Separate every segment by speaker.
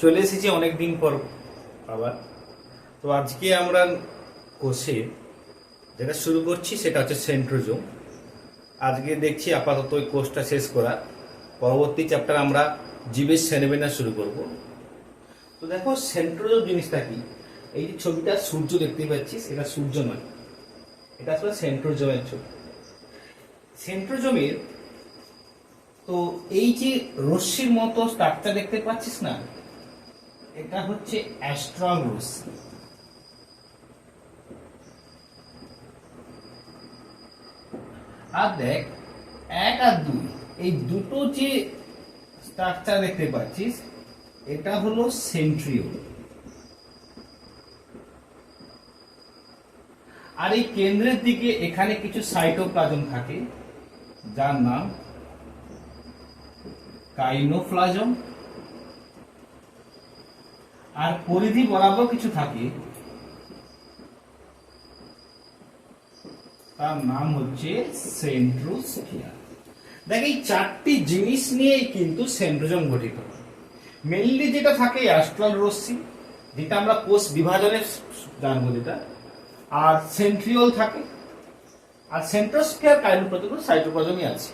Speaker 1: চলে এসেছি অনেক দিন পর আবার। তো আজকে আমরা কোর্সে যেটা শুরু করছি সেটা হচ্ছে সেন্ট্রোজোম। আজকে দেখছি আপাতত ওই কোর্সটা শেষ করা। পরবর্তী চ্যাপ্টার আমরা জীবের সেনেবেনা শুরু করব। তো দেখো, সেন্ট্রোজোম জিনিসটা কি? এই যে ছবিটা সূর্য দেখতে পাচ্ছিস এটা সূর্য নয়। এটা আসলে সেন্ট্রোজোমের ছবি। সেন্ট্রোজোমের তো এই যে রশ্মির মতো স্ট্রাকচার দেখতে পাচ্ছিস না, এটা হচ্ছে অ্যাস্ট্রল রশ্মি। আর দেখ, এক আর দুই, এই দুটো যে স্ট্রাকচার দেখতে পাচ্ছিস, এটা হলো সেন্ট্রিওল আর এই কেন্দ্রের দিকে এখানে কিছু সাইটোপ্লাজম থাকে, যার নাম কাইনোপ্লাজম আর পরিধি বরাবর কিছু থাকে। তার নাম হচ্ছে সেন্ট্রোস্ফিয়ার দেখ, এই চারটি জিনিস নিয়েই কিন্তু সেন্ট্রোজম গঠিত। মেনলি যেটা থাকে অ্যাস্ট্রাল রশ্মি যেটা আমরা কোষ বিভাজনের জানব যেটা, আর সেন্ট্রিওল থাকে। আর সেন্ট্রোস্ফিয়ার কাইনোপ্লাজম সাইটোপ্লাজমই আছে।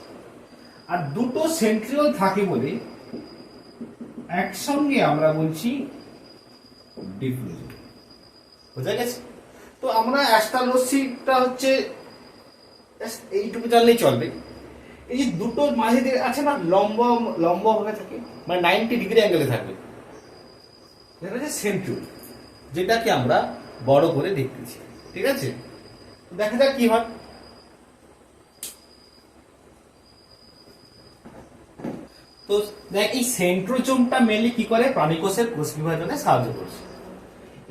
Speaker 1: আর দুটো সেন্ট্রিওল থাকে বলে একসঙ্গে আমরা বলছি ডিফিউজন বোঝা গেছে? তো আমরা অ্যাস্ট্রাল রশ্মিটা হচ্ছে এইটুকু জানলেই চলবে। এই যে দুটো মাঝে আছে না, লম্ব ভাবে থাকে মানে নাইনটি ডিগ্রি অ্যাঙ্গেলে থাকবে। এটা হচ্ছে সেন্ট্রিওল যেটাকে আমরা বড় করে দেখতেছি। ঠিক আছে? দেখা যাক কি হয়। তো দেখ, এই সেন্ট্রোজোমটা মেনলি কি করে? প্রাণীকোষের কোষ বিভাজনে সাহায্য করছে।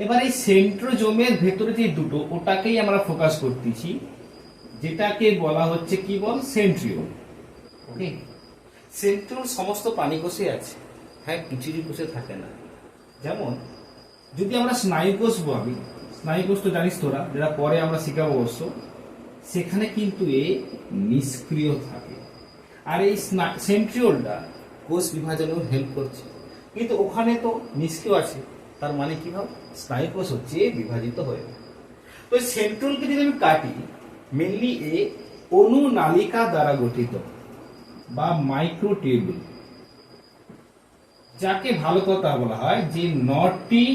Speaker 1: এবার এই সেন্ট্রোজোমের ভেতরে যে দুটো, ওটাকেই আমরা ফোকাস করতেছি, যেটাকে বলা হচ্ছে কি বল? সেন্ট্রিওল। ওকে সেন্ট্রিওল সমস্ত প্রাণীকোষে আছে। হ্যাঁ কিছু কিছু কোষে থাকে না। যেমন, যদি আমরা স্নায়ুকোষ ভাবি স্নায়ুকোষ তো জানিস তোরা, যেটা পরে আমরা শিখাবো অবশ্য, সেখানে কিন্তু এ নিষ্ক্রিয় থাকে। আর এই সেন্ট্রিওলটা কোষ বিভাজনেও হেল্প করছে। কিন্তু ওখানে তো নিষ্ক্রিয় আছে, তার মানে কি ভাব? স্নায়ুকোষ হচ্ছে বিভাজিত হয়ে তো সেন্ট্রিওলকে যদি আমি কাটি মেনলি এ অনুনালিকা দ্বারা গঠিত বা মাইক্রোটিউবুল যাকে ভালো কথা বলা হয় যে নটি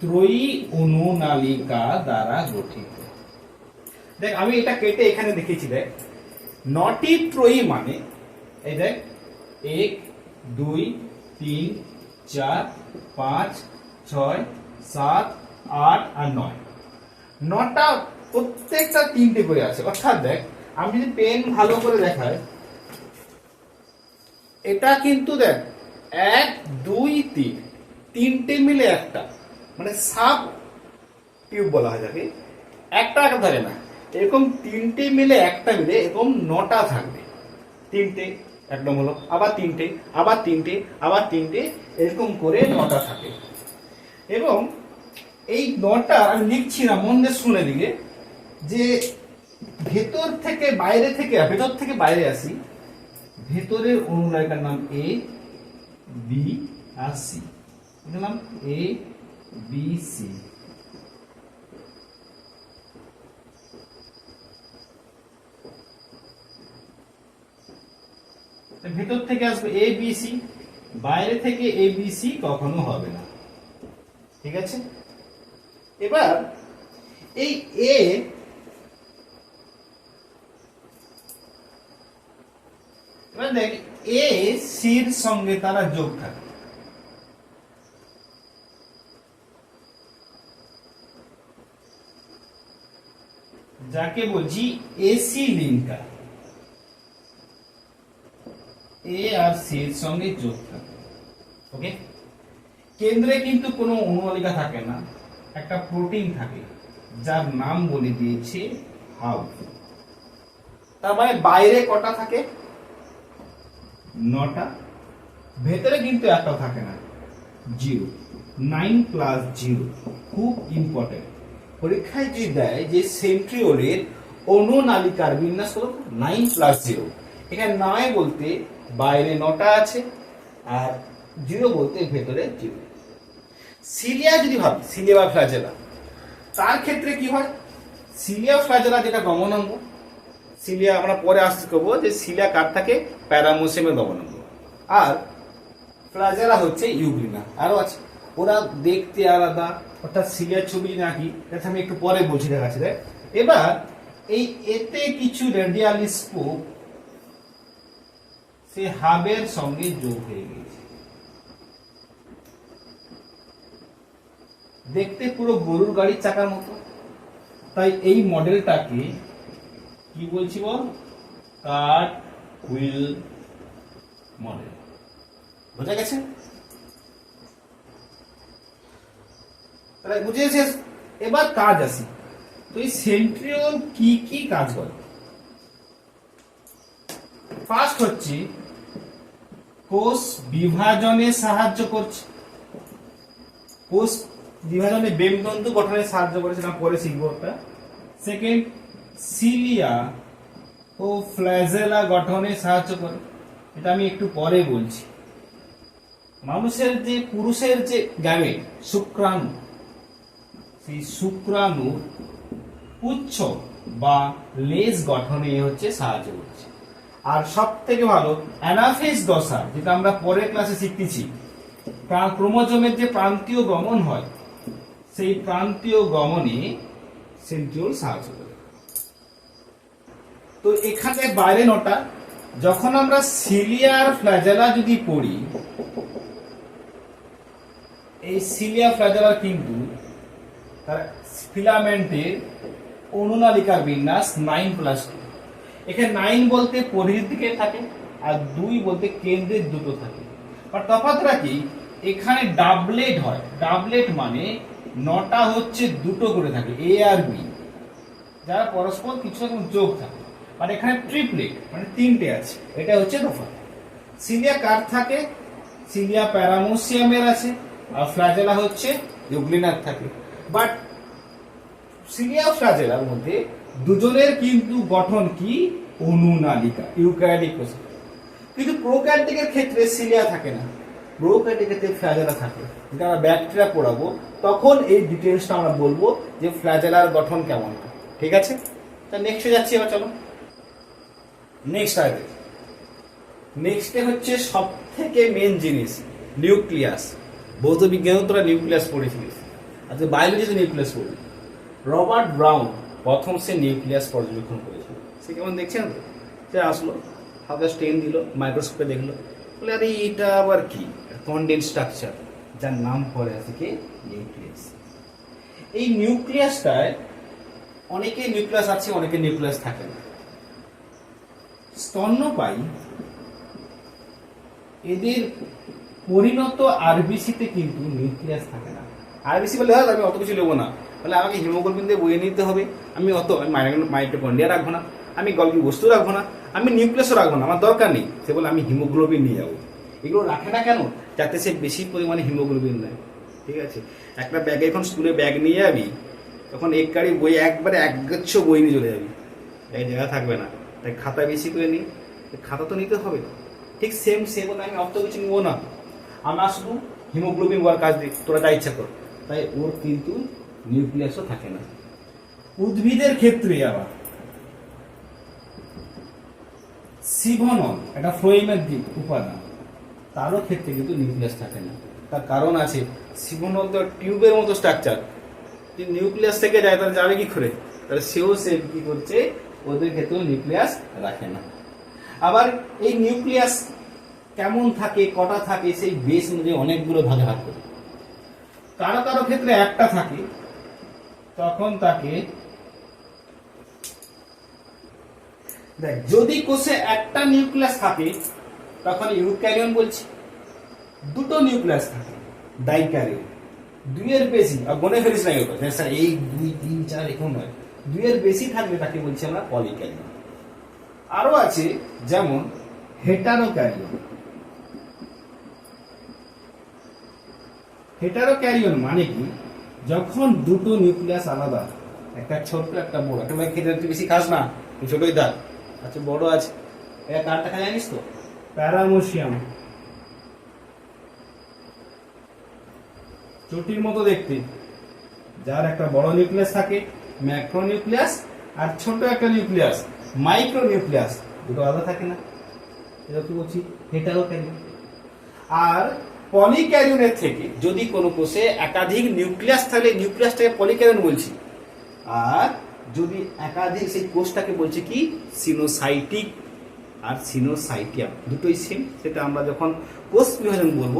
Speaker 1: ত্রয়ী অনুনালিকা দ্বারা গঠিত। দেখ, আমি এটা কেটে এখানে দেখেছি, দেখ। নটি ত্রয়ী মানে এই দেখ, এক, দুই, তিন, চার, পাঁচ, ছয়, সাত, আট আর নয়। নটা প্রত্যেকটা তিনটে করে আছে। অর্থাৎ দেখ, আমি যদি পেন ভালো করে দেখাই, এটা কিন্তু দেখ, এক, দুই, তিন, তিনটে মিলে একটা মানে সাব টিউব বলা হয় যাকে একটা একটা ধরে না। এরকম তিনটে মিলে একটা মিলে এরকম নটা থাকবে। তিনটে একদম হলো, আবার তিনটে আবার তিনটে আবার তিনটে, এরকম করে নটা থাকে। এবং এই নটা আমি লিখছি না, মন শুনে দিকে যে ভেতর থেকে বাইরে থেকে, ভেতর থেকে বাইরে আসি, ভেতরের অনুনায়িকার নাম এ বি আর সি নাম এ বি সি ভেতর থেকে আসবে এ বি সি বাইরে থেকে এ বি সি কখনো হবে না। ঠিক আছে? এবার এই এ এবার দেখ এ সির সঙ্গে তারা যোগ থাকে। যাকে বলছি AC linker A R C এর সঙ্গে যোগ থাকে ওকে কেন্দ্রে কিন্তু কোনো অনুনালিকা থাকে না, একটা প্রোটিন থাকে, যার নাম বলে দিয়েছে হাউ। তার মানে বাইরে কটা থাকে? নটা। ভেতরে কিন্তু একটা থাকে না, জিরো। নাইন প্লাস জিরো, খুব ইম্পর্টেন্ট পরীক্ষায় যে দেয় যে সেন্ট্রিওলের অনুনালিকার বিন্যাস কত? Nine plus zero. এখানে নয় বলতে বাইরে নটা আছে আর জিরো বলতে ভেতরে জিরো। সিলিয়া যদি ভাবি সিলিয়া বা ফ্ল্যাজেলা তার ক্ষেত্রে কি হয়? সিলিয়া ফ্লাজেলা যেটা গমনাঙ্গ সিলিয়া আমরা পরে আসতে করব যে সিলিয়া কার থাকে? প্যারামোসেমের গমনাঙ্গ। আর ফ্লাজেলা হচ্ছে ইউগ্রিনা আরও আছে। ওরা দেখতে আলাদা, অর্থাৎ সিলিয়ার ছবি নাকি? এটা আমি একটু পরে বলছি দেখাচ্ছি, দেখ। এবার এই এতে কিছু রেডিয়ালি স্কোপ সে হাবের সঙ্গে যোগ হয়ে গেছে দেখতে পুরো গরুর গাড়ির চাকার মতো। তাই এই মডেলটাকে কি বলছি বল? কার হুইল মডেল। বোঝা গেছে? তাহলে বুঝেছে এবার কাজ আসি। তো এই সেন্ট্রিওল কি কি কাজ করে? ফার্স্ট হচ্ছে কোষ বিভাজনে সাহায্য করছে। কোষ বিভাজনে বেমতন্তু গঠনে সাহায্য করে সেটা পরে শিখব ওটা সেকেন্ড সিলিয়া ও ফ্ল্যাজেলা গঠনে সাহায্য করে। এটা আমি একটু পরে বলছি। মানুষের যে, পুরুষের যে গ্যামেট শুক্রাণু, সেই শুক্রাণু পুচ্ছ বা লেজ গঠনে হচ্ছে সাহায্য করছে। আর সব থেকে ভালো, অ্যানাফেজ দশা, যেটা আমরা পরের ক্লাসে শিখতেছি ক্রোমোজোমের যে প্রান্তীয় গমন হয়, সেই প্রান্তীয় গমনে সেন্ট্রিওল সাহায্য করে। তো এখানে বাইরে নটা, যখন আমরা সিলিয়ার ফ্ল্যাজেলা যদি পড়ি, এই সিলিয়া ফ্ল্যাজেলা কিন্তু তার ফিলামেন্টের অনুনালিকার বিন্যাস নাইন প্লাস টু এখানে নাইন বলতে পরিধির দিকে থাকে আর দুই বলতে কেন্দ্রের দুটো থাকে। আর তফাৎটা কি? এখানে ডাবলেট হয়। ডাবলেট মানে নটা হচ্ছে দুটো করে থাকে এ আর বি যারা পরস্পর কিছু রকম যোগ থাকে। মানে এখানে ট্রিপলেট মানে তিনটে আছে, এটা হচ্ছে তফাৎ। সিলিয়া কার থাকে? সিলিয়া প্যারামোসিয়ামের আছে। আর ফ্লাজেলা হচ্ছে ইউগ্লিনার থাকে। বাট সিলিয়া ও ফ্লাজেলার মধ্যে দুজনের কিন্তু গঠন কি? অনুনালিকা ইউক্যারিওটিক কোষ কিন্তু প্রোক্যারিওটিকের ক্ষেত্রে সিলিয়া থাকে না। প্রোক্যারিওটিকের ক্ষেত্রে ফ্লাজেলা থাকে। যেটা আমরা ব্যাকটেরিয়া পড়াবো, তখন এই ডিটেলসটা আমরা বলব যে ফ্লাজেলার গঠন কেমন। ঠিক আছে? তা নেক্সটে যাচ্ছি এবার, চলো। নেক্সট আগে নেক্সটে হচ্ছে সব থেকে মেন জিনিস নিউক্লিয়াস ভৌত বিজ্ঞানেও তোরা নিউক্লিয়াস পড়েছিলিস। আচ্ছা বায়োলজিতে নিউক্লিয়াস পড়বি রবার্ট ব্রাউন প্রথম সে নিউক্লিয়াস পর্যবেক্ষণ করেছিল। সে কেমন দেখছেন? তো সে আসলো হাতে স্টেন দিল মাইক্রোস্কোপে দেখল। বলে আরে এটা আবার কি? কন্ডেন্স স্ট্রাকচার যার নাম পরে আছে কি? নিউক্লিয়াস। এই নিউক্লিয়াসটায় অনেকে নিউক্লিয়াস আছে অনেকে নিউক্লিয়াস থাকে না। স্তন্যপায়ী এদের পরিণত আরবিসিতে কিন্তু নিউক্লিয়াস থাকে না। আরবিসি বলে হয় আমি অত কিছু নেব না। বলে আমাকে হিমোগ্লোবিন দিয়ে বইয়ে নিতে হবে। আমি অত, আমি মাইটোকন্ডিয়া রাখব না। আমি গল্পি বস্তু রাখব না। আমি নিউক্লিয়াসও রাখব না। আমার দরকার নেই। সে বলে, আমি হিমোগ্লোবিন নিয়ে যাব। এগুলো রাখে না কেন? যাতে সে বেশি পরিমাণে হিমোগ্লোবিন নেয়। ঠিক আছে? একটা ব্যাগে এখন স্কুলে ব্যাগ নিয়ে যাবি, তখন এক গাড়ি বই, একবারে একগুচ্ছ বই নিয়ে চলে যাবি। এক জায়গা থাকবে না। তাই খাতা বেশি করে নিই খাতা তো নিতে হবে। ঠিক সেম সেম আমি অত কিছু নিবো না। আমার শুধু হিমোগ্লোবিন ওয়ার কাজ দিই তোরা যা ইচ্ছা কর। তাই ওর কিন্তু নিউক্লিয়াসও থাকে না। উদ্ভিদের ক্ষেত্রে আবার। সিভনল এটা ফ্লোয়েমের দিক, উপাদান। তারও ক্ষেত্রে কিন্তু নিউক্লিয়াস থাকে না। তার কারণ আছে সিভনল তো টিউবের মতো স্ট্রাকচার যদি নিউক্লিয়াস থেকে যায়, তাহলে যাবে কি করে? তাহলে সেও সে কি করছে, ওদের ক্ষেত্রেও নিউক্লিয়াস রাখে না। আবার এই নিউক্লিয়াস কেমন থাকে, কটা থাকে, সেই বেস অনুযায়ী অনেকগুলো ভাগে ভাগ করে। কারও কারও ক্ষেত্রে একটা থাকে তখন তাকে দেখ, যদি কোষে একটা নিউক্লিয়াস থাকে, তখন ইউক্যারিয়ন বলছি। দুটো নিউক্লিয়াস থাকে ডাইক্যারিয়ন দুইয়ের বেশি, আর গনে ফেলিস না এগুলো স্যার, এই দুই, তিন, চার, এরকম নয়। দুইয়ের বেশি থাকলে তাকে বলছি আমরা পলিক্যারিয়ন। আরও আছে, যেমন হেটারোক্যারিয়ন। হেটারোক্যারিয়ন মানে কি? যখন দুটো নিউক্লিয়াস আলাদা একটা ছোট একটা বড় একটা মানে খেতে বেশি খাস না ছোটই দাঁত আচ্ছা বড় আছে এটা কার দেখা জানিস তো? প্যারামোশিয়াম চুটির মতো দেখতে যার একটা বড় নিউক্লিয়াস থাকে ম্যাক্রো নিউক্লিয়াস আর ছোট একটা নিউক্লিয়াস মাইক্রো নিউক্লিয়াস দুটো আলাদা থাকে না। এটা কি বলছি? হেটারো ক্যারিয়া আর পলিক্যারিয়নের থেকে যদি কোনো কোষে একাধিক নিউক্লিয়াস থাকলে, নিউক্লিয়াসটাকে পলিক্যারিয়ন বলছি। আর যদি একাধিক সেই কোষটাকে বলছে কি? সিনোসাইটিক আর সিনোসাইটিয়াম। দুটোই সেম সেটা আমরা যখন কোষ বিভাজন বলব,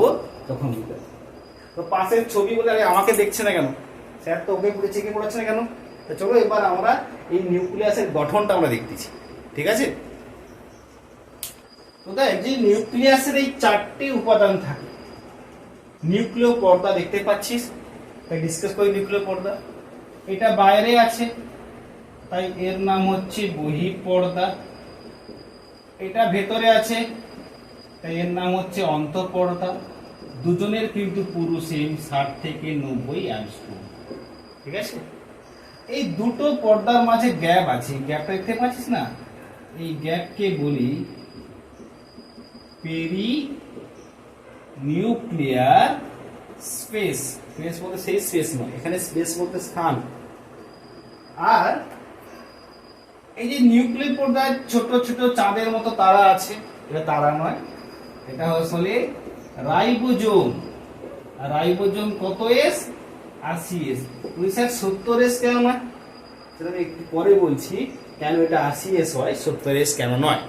Speaker 1: তখন বুঝতে তো পাশের ছবি বলে আরে আমাকে দেখছে না কেন? স্যার তো ওকে পড়ে চেকে পড়াচ্ছে না কেন? তো চলো এবার আমরা এই নিউক্লিয়াসের গঠনটা আমরা দেখতেছি। ঠিক আছে? তো দেখ, যে নিউক্লিয়াসের এই চারটি উপাদান থাকে নিউক্লিয় পর্দা দেখতে পাচ্ছিস? তাই ডিসকাস করি নিউক্লিয় পর্দা। এটা বাইরে আছে, তাই এর নাম হচ্ছে বহি পর্দা। এটা ভেতরে আছে, তাই এর নাম হচ্ছে অন্তঃপর্দা দুজনের কিন্তু পুরো সেম ষাট থেকে নব্বই অ্যামস্ট্রোম ঠিক আছে? এই দুটো পর্দার মাঝে গ্যাপ আছে। গ্যাপটা দেখতে পাচ্ছিস না? এই গ্যাপকে বলি পেরি নিউক্লিয়ার স্পেস স্পেস বলতে সেই স্পেস নয়, এখানে স্পেস বলতে স্থান। আর এই যে নিউক্লিয়ার পর্দায় ছোট ছোট চাঁদের মতো তারা আছে, এটা তারা নয়, এটা আসলে রাইবোজোম। রাইবোজোম কত এস? আশি এস। তুই স্যার সত্তর এস কেন নয়? সেটা আমি একটু পরে বলছি, কেন এটা আশি এস হয়, সত্তর এস কেন নয়?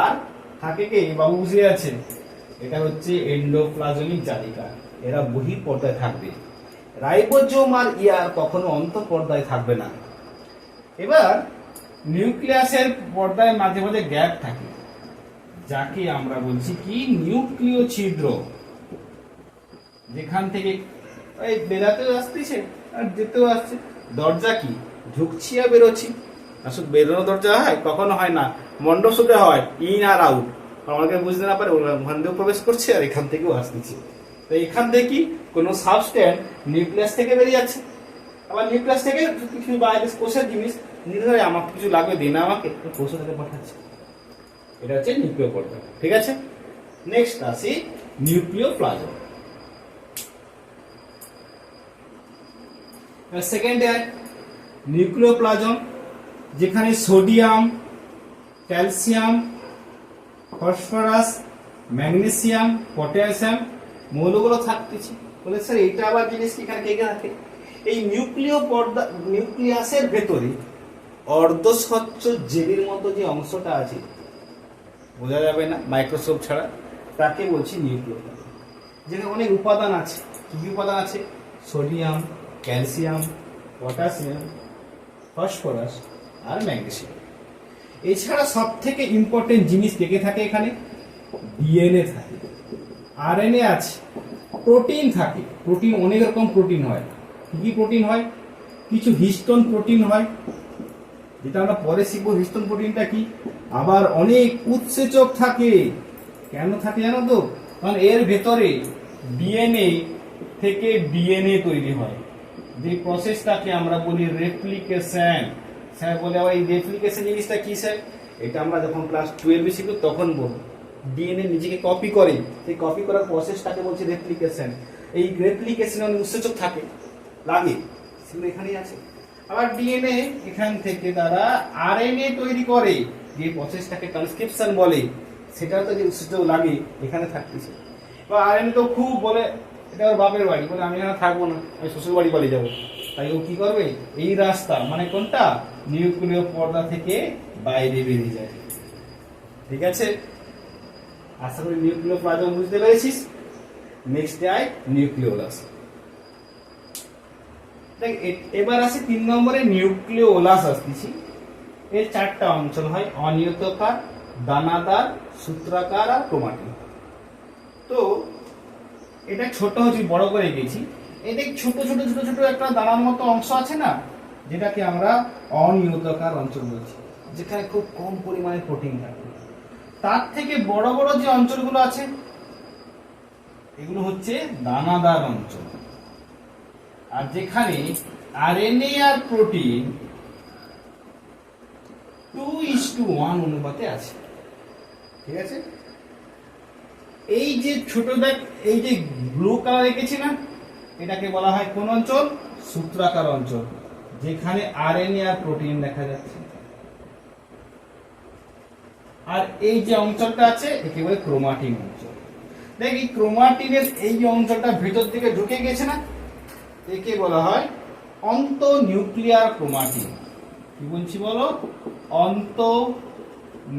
Speaker 1: আর থাকে কে? বাবু বুঝে আছেন। এটা হচ্ছে এন্ডোপ্লাজমিক জালিকা। এরা বহি পর্দায় থাকবে। রাইবোজোম আর ইয়ার কখনো অন্ত পর্দায় থাকবে না। এবার নিউক্লিয়াসের পর্দায় মাঝে মাঝে গ্যাপ থাকে, যাকে আমরা বলছি কি? নিউক্লিয় ছিদ্র যেখান থেকে, এই বেরাতেও আসতেছে, আর যেতেও আসছে। দরজা কি? ঢুকছি আর বেরোচ্ছি। আসলে বেরোনো দরজা হয়? কখনো হয় না। মণ্ডপ হয়। ইন আর আউট অনেকে বুঝতে না পারে ওখান থেকেও প্রবেশ করছে আর এখান থেকেও আসতেছে তো এখান থেকে কি কোনো সাবস্ট্যান্ট নিউক্লিয়াস থেকে বেরিয়ে যাচ্ছে? আবার নিউক্লিয়াস থেকে কিছু বাইরে কোষের জিনিস নির্ধারে আমার কিছু লাগবে দিন আমাকে? কোষে থেকে পাঠাচ্ছে। এটা হচ্ছে নিউক্লিয় পর্দা ঠিক আছে? নেক্সট আসি নিউক্লিয় প্লাজম সেকেন্ড নিউক্লিয় প্লাজম যেখানে sodium calcium phosphorus, magnesium, potassium মৌলগুলো থাকতেছে। বলে, স্যার, এইটা আবার জিনিস এখানে কে থাকে? এই নিউক্লিয় পর্দা, নিউক্লিয়াসের ভেতরে অর্ধস্বচ্ছ জেলির মতো যে অংশটা আছে, বোঝা যাবে না, মাইক্রোস্কোপ ছাড়া, তাকে বলছি নিউক্লিয় যেখানে অনেক উপাদান আছে। কি কি উপাদান আছে? সোডিয়াম, ক্যালসিয়াম, পটাশিয়াম, ফসফরাস আর ম্যাগনেসিয়াম। এছাড়া সব থেকে ইম্পর্টেন্ট জিনিস কে কে থাকে এখানে? ডিএনএ থাকে আরএনএ আছে প্রোটিন থাকে প্রোটিন অনেক রকম প্রোটিন হয়। কি কি প্রোটিন হয়? কিছু হিস্টোন প্রোটিন হয়, যেটা আমরা পরে শিখব হিস্টোন প্রোটিনটা কি? আবার অনেক উৎসেচক থাকে। কেন থাকে জানো তো? কারণ এর ভেতরে ডিএনএ থেকে ডিএনএ তৈরি হয়। যে প্রসেসটাকে আমরা বলি রেপ্লিকেশন স্যার বলে আবার এই রেপ্লিকেশন জিনিসটা কি, স্যার? এটা আমরা যখন ক্লাস টুয়েলভে শিখব, তখন বলব। ডিএনএ নিজেকে কপি করে। সেই কপি করার প্রসেসটাকে বলছে রেপ্লিকেশন এই রেপ্লিকেশনে অনেক উৎসেচক থাকে। লাগে। সেগুলো এখানেই আছে। আবার ডিএনএ এখান থেকে তারা আরএনএ তৈরি করে। যে প্রসেসটাকে ট্রান্সক্রিপশন বলে সেটা তো যে উৎসেচক লাগে, এখানে থাকতেছে বা আরএনএ তো খুব বলে, এটা ওর বাপের বাড়ি। বলে, আমি এখানে থাকব না। আমি শ্বশুর বাড়ি পালিয়ে যাব। তাই ও কি করবে? এই রাস্তা মানে কোনটা? নিউক্লিয় পর্দা থেকে বাইরে বেরিয়ে যায়। ঠিক আছে? আশা করি নিউক্লিয় প্লাজম বুঝতে পেরেছিস? নেক্সট আয় নিউক্লিওলাস। দেখ এবার আসি তিন নম্বরে নিউক্লিওলাস আসতেছি। এর চারটা অঞ্চল হয়, অনিয়তকার, দানাদার, সূত্রাকার আর ক্রোমাটিন। তো, এটা ছোট হচ্ছে বড় করে গেছি এই দেখ ছোট ছোট ছোট ছোট একটা দানার মতো অংশ আছে না, যেটাকে আমরা অনিয়তকার অঞ্চল বলছি, যেখানে খুব কম পরিমাণে প্রোটিন থাকে। তার থেকে বড় বড় যে অঞ্চলগুলো আছে, এগুলো হচ্ছে দানাদার অঞ্চল। আর যেখানে RNA R protein two is two one অনুপাতে আছে। ঠিক আছে? এই যে ছোট দেখ, এই যে ব্লু কালার রেখেছি না এটাকে বলা হয় কোন অঞ্চল? সূত্রাকার অঞ্চল, যেখানে আরএনএ আর প্রোটিন দেখা যাচ্ছে। আর এই যে অঞ্চলটা আছে একে বলে ক্রোমাটিন অঞ্চল। দেখ, এই ক্রোমাটিনের এই যে অঞ্চলটা ভেতর দিকে ঢুকে গেছে না? একে বলা হয় অন্ত নিউক্লিয়ার ক্রোমাটিন। কি বলছি বলো? অন্ত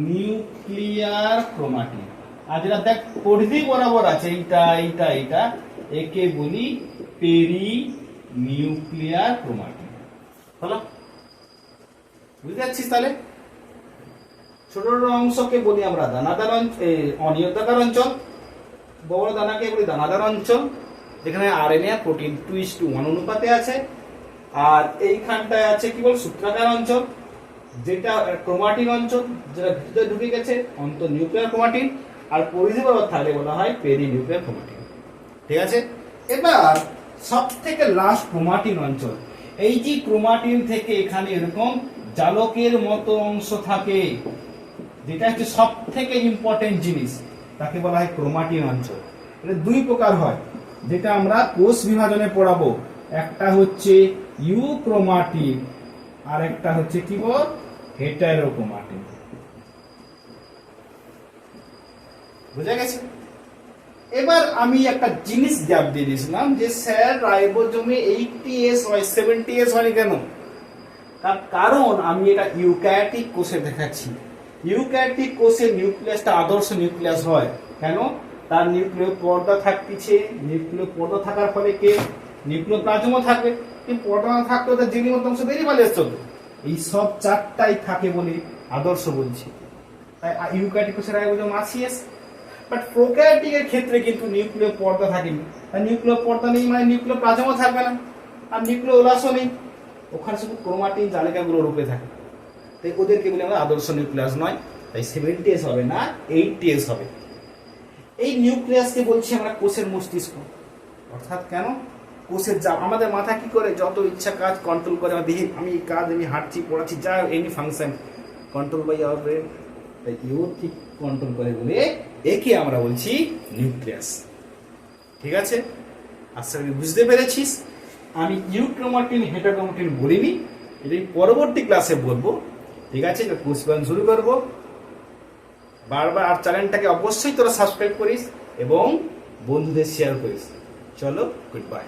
Speaker 1: নিউক্লিয়ার ক্রোমাটিন। আর যেটা দেখ, পরিধি বরাবর আছে, এইটা এইটা এইটা, একে বলি পেরি নিউক্লিয়ার ক্রোমাটিন হলো? বুঝতে পারছিস তাহলে? ছোট ছোট অংশকে বলি আমরা দানাদার অঞ্চল অনিয়তাকার অঞ্চল। বড় দানাকে বলি দানাদার অঞ্চল। যেখানে RNA R protein two is two one অনুপাতে আছে। আর এইখানটায় আছে কি বল? সূত্রাকার অঞ্চল। যেটা ক্রোমাটিন অঞ্চল, যেটা ভিতরে ঢুকে গেছে অন্ত নিউক্লিয়ার ক্রোমাটিন। আর পরিধি বরাবর থাকলে বলা হয় পেরি নিউক্লিয়ার ক্রোমাটিন। ঠিক আছে? এবার সব থেকে লাস্ট ক্রোমাটিন অঞ্চল। এই যে ক্রোমাটিন থেকে এখানে এরকম জালকের মতো অংশ থাকে, যেটা হচ্ছে সব থেকে ইম্পর্টেন্ট জিনিস, তাকে বলা হয় ক্রোমাটিন অঞ্চল। এটা দুই প্রকার হয়, যেটা আমরা কোষ বিভাজনে পড়াবো। একটা হচ্ছে ইউক্রোমাটিন, আর একটা হচ্ছে কি বল? হেটারোক্রোমাটিন বুঝা গেছে? এবার আমি একটা জিনিস জাপ দিয়ে দিয়েছিলাম যে স্যার রাইবোজোমে এইটটি এস হয় সেভেন্টি এস হয় কেন? তার কারণ আমি এটা ইউক্যাটিক কোষে দেখাচ্ছি। ইউক্যাটিক কোষের নিউক্লিয়াসটা আদর্শ নিউক্লিয়াস হয়। কেন? তার নিউক্লিয় পর্দা থাকতেছে। নিউক্লিয় পর্দা থাকার ফলে কে? নিউক্লিয় প্লাজমও থাকবে কিন্তু পর্দা না থাকলে তার জিনিস অংশ বেরিয়ে পালিয়ে চলবে। এই সব চারটাই থাকে বলে আদর্শ বলছি। তাই ইউক্যাটিক কোষের রাইবোজোম আসিয়েস বাট প্রোক্যারিওটিক এর ক্ষেত্রে কিন্তু নিউক্লিয় পর্দা থাকেনি। আর নিউক্লিয় পর্দা নেই মানে নিউক্লিয় প্লাজমও থাকবে না। আর নিউক্লিয় উলাসও নেই। ওখানে শুধু ক্রোমাটিন জালিকাগুলো রূপে থাকে। তাই ওদেরকে বলে আমরা আদর্শ নিউক্লিয়াস নয়। তাই সেভেন্টি এস হবে না এইটটি এস হবে। এই নিউক্লিয়াসকে বলছি আমরা কোষের মস্তিষ্ক। অর্থাৎ কেন? কোষের যা আমাদের মাথা কি করে? যত ইচ্ছা কাজ কন্ট্রোল করে। আমার দেখি, আমি কাজ, আমি হাঁটছি, পড়াচ্ছি, যা any function control by our brain তাই ইও ঠিক কন্ট্রোল করে বলে একে আমরা বলছি নিউক্লিয়াস। ঠিক আছে? আশা করি বুঝতে পেরেছিস আমি ইউক্রোমাটিন হেটাক্রোমাটিন বলিনি। এটা আমি পরবর্তী ক্লাসে বলব। ঠিক আছে? এটা কোর্স শুরু করব। বারবার আর চ্যানেলটাকে অবশ্যই তোরা সাবস্ক্রাইব করিস এবং বন্ধুদের শেয়ার করিস। চলো গুড বাই